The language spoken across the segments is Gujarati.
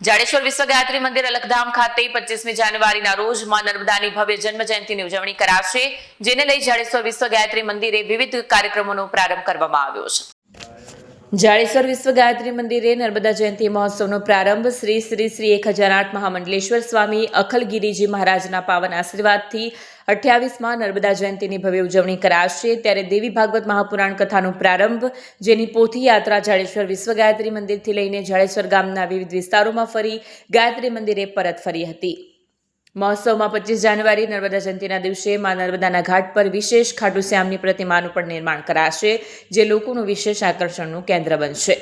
જાડેશ્વર વિશ્વ ગાયત્રી મંદિર અલખધામ ખાતે પચીસમી જાન્યુઆરીના રોજમાં નર્મદાની ભવ્ય જન્મ જયંતિની ઉજવણી કરાશે, જેને લઈ જાડેશ્વર વિશ્વ ગાયત્રી મંદિરે વિવિધ કાર્યક્રમોનો પ્રારંભ કરવામાં આવ્યો છે. જાડેશ્વર વિશ્વ ગાયત્રી મંદિરે નર્મદા જયંતિ મહોત્સવનો પ્રારંભ શ્રી શ્રી શ્રી એક હજાર આઠ મહામંડલેશ્વર સ્વામી અખલગીરીજી મહારાજના પાવન આશીર્વાદથી અઠ્યાવીસમાં નર્મદા જયંતિની ભવ્ય ઉજવણી કરાશે. ત્યારે દેવી ભાગવત મહાપુરાણ કથાનો પ્રારંભ, જેની પોથી યાત્રા જાડેશ્વર વિશ્વ ગાયત્રી મંદિરથી લઈને જાડેશ્વર ગામના વિવિધ વિસ્તારોમાં ફરી ગાયત્રી મંદિરે પરત ફરી હતી. મહોત્સવમાં પચીસ જાન્યુઆરી નર્મદા જયંતિના દિવસે મા નર્મદાના ઘાટ પર વિશેષ ખાટુ શ્યામની પ્રતિમાનું પણ નિર્માણ કરાશે, જે લોકોનું વિશેષ આકર્ષણનું કેન્દ્ર બનશે.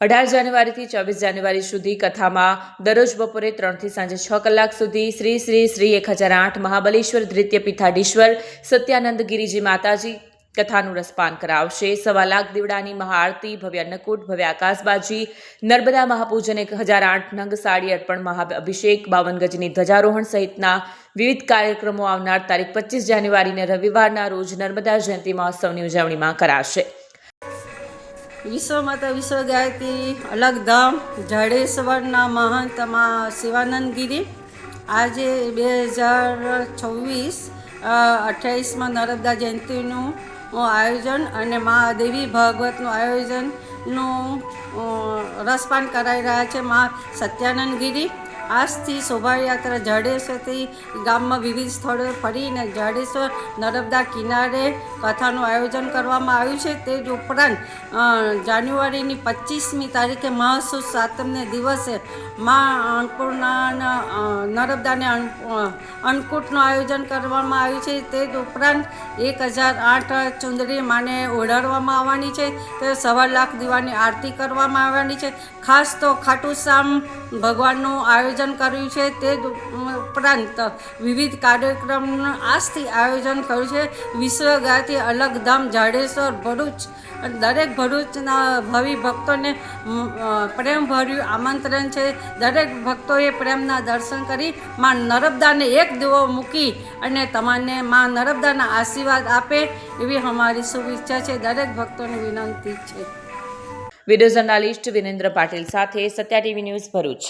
અઢાર જાન્યુઆરીથી ચોવીસ જાન્યુઆરી સુધી કથામાં દરરોજ બપોરે ત્રણથી સાંજે છ કલાક સુધી શ્રી શ્રી શ્રી એક હજાર આઠ મહાબલેશ્વર દ્વિતીય પીઠાધીશ્વર, સત્યાનંદ ગિરિજી માતાજી કથાનું રસપાન કરાવશે. સવા લાખ દીવડાની મહાઆરતી, ભવ્ય અન્નકૂટ, ભવ્ય આકાશબાજી, નર્મદા મહાપૂજન એક હજાર આઠ નંગ સાડી અર્પણ, મહાઅભિષેક, બાવન ગજની ધ્વજારોહણ સહિતના વિવિધ કાર્યક્રમો આવનાર તારીખ પચીસ જાન્યુઆરીને રવિવારના રોજ નર્મદા જયંતિ મહોત્સવની ઉજવણીમાં કરાશે. વિશ્વમાતા વિશ્વ ગાયત્રી અલગધામ જાડેશ્વરના મહંતમાં શિવાનંદગીરી. આજે બે હજાર છવ્વીસ અઠ્યાવીસમાં નર્મદા જયંતિનું આયોજન અને મહાદેવી ભાગવતનું આયોજનનું રસપાન કરાઈ રહ્યા છે મા સત્યાનંદગીરી આજથી શોભાયાત્રા જાડેશ્વરથી ગામમાં વિવિધ સ્થળોએ ફરીને જાડેશ્વર નર્મદા કિનારે કથાનું આયોજન કરવામાં આવ્યું છે. તે જ ઉપરાંત જાન્યુઆરીની પચીસમી તારીખે મહાસુદ સાતમને દિવસે મા અન્નપૂર્ણાના નર્મદાને અન્ન- અન્નકૂટનું આયોજન કરવામાં આવ્યું છે. તે જ ઉપરાંત, એક હજાર આઠ ચુંદડી માને ઓઢાડવામાં આવવાની છે. તે સવા લાખ દીવાની આરતી કરવામાં આવવાની છે. ખાસ તો ખાટુ શ્યામ ભગવાનનું આયોજન કર્યું છે તે ઉપરાંત વિવિધ કાર્યક્રમનું આજથી આયોજન કર્યું છે. વિશ્વગાથી અલગધામ જાડેશ્વર ભરૂચ. દરેક ભરૂચના ભવિ ભક્તોને પ્રેમભર્યું આમંત્રણ છે. દરેક ભક્તોએ પ્રેમના દર્શન કરી માં નર્મદાને એક દીવો મૂકી અને તમને માં નર્મદાના આશીર્વાદ આપે એવી અમારી શુભેચ્છા છે. દરેક ભક્તોને વિનંતી છે. વીડિયો જર્નાલિસ્ટ વિનેન્દ્ર પાટીલ સાથે સત્યા ટીવી ન્યૂઝ ભરૂચ.